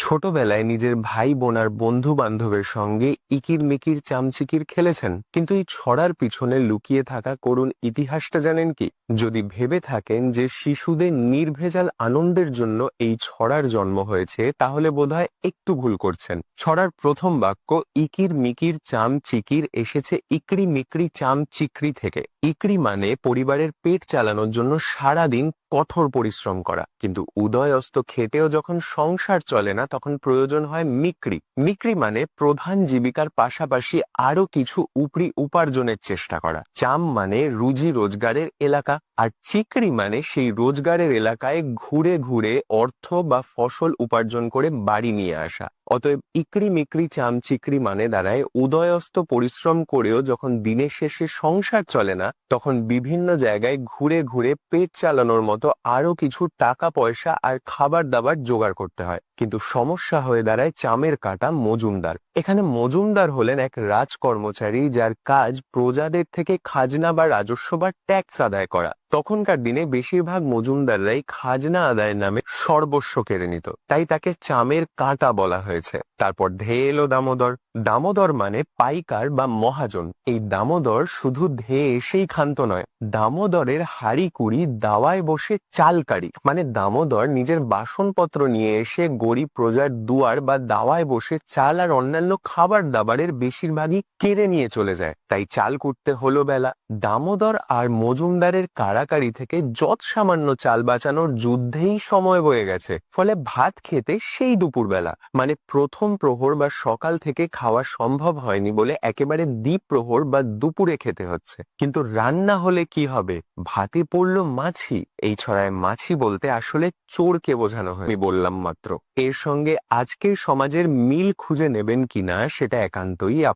ছোটবেলায় নিজের ভাই বোনার বন্ধু বান্ধবের সঙ্গে ইকির মিকির চামচিকির খেলেছেন, কিন্তু এই ছড়ার পিছনে লুকিয়ে থাকা করুণ ইতিহাসটা জানেন কি? যদি ভেবে থাকেন যে শিশুদের নির্ভেজাল আনন্দের জন্য এই ছড়ার জন্ম হয়েছে, তাহলে বোধহয় একটু ভুল করছেন। ছড়ার প্রথম বাক্য ইকির মিকির চাম চিকির এসেছে ইকড়ি মিকড়ি চাম চিকড়ি থেকে। ইকড়ি মানে পরিবারের পেট চালানোর জন্য সারাদিন কঠোর পরিশ্রম করা। কিন্তু উদয় অস্ত খেতেও যখন সংসার চলে না, তখন প্রয়োজন হয় মিক্রি মিক্রি মানে প্রধান জীবিকার পাশাপাশি আরও কিছু উপরি উপার্জনের চেষ্টা করা। চাম মানে রুজি রোজগারের এলাকা, আর চিকড়ি মানে সেই রোজগারের এলাকায় ঘুরে ঘুরে অর্থ বা ফসল উপার্জন করে বাড়ি নিয়ে আসা। অতএব ইকড়ি মিকড়ি চাম চিকড়ি মানে দাঁড়ায় উদয়স্ত পরিশ্রম করেও যখন দিনের শেষে সংসার চলে না তখন বিভিন্ন জায়গায় ঘুরে ঘুরে পেট চালানোর মতো আরও কিছু টাকা, পয়সা আর খাবার দাবার জোগাড় করতে হয়। কিন্তু সমস্যা হয়ে দাঁড়ায় চামের কাটা মজুমদার। এখানে মজুমদার হলেন এক রাজ কর্মচারী যার কাজ প্রজাদের থেকে খাজনা বা রাজস্ব বা ট্যাক্স আদায় করা। তখনকার দিনে বেশিরভাগ মজুমদাররাই খাজনা আদায়ের নামে সর্বস্ব কেড়ে নিত। তাই তাকে চামের কাঁটা বলা হয়েছে। তারপর ধেয়ে এলো দামোদর। দামোদর মানে পাইকার বা মহাজন। এই দামোদর শুধু ধেয়ে এসেই ক্ষান্ত নয়, দামোদরের হাড়ি কুড়ি দাওয়ায় বসে চালকারি মানে দামোদর নিজের বাসনপত্র নিয়ে এসে গরিব প্রজার দুয়ার বা দাওয়ায় বসে চাল আর অন্যান্য খাবার দাবারের বেশিরভাগই কেড়ে নিয়ে চলে যায়। তাই চাল কুটতে হলো বেলা। দামোদর আর মজুমদারের কারাকারি থেকে যৎ সামান্য চাল বাঁচানোর যুদ্ধেই সময় বয়ে গেছে। ফলে ভাত খেতে সেই দুপুরবেলা। মানে প্রথম প্রহর বা সকাল থেকে খাওয়া সম্ভব হয়নি বলে একেবারে দ্বীপ প্রহর বা দুপুরে খেতে হচ্ছে। কিন্তু রান্না হলে কি হবে? ভাতে পড়ল মাছি। এই ছড়ায় মাছি বলতে আসলে চোরকে বোঝানো হয় বললাম মাত্র। এর সঙ্গে আজকের সমাজের মিল খুঁজে নেবেন কিনা সেটা একান্তই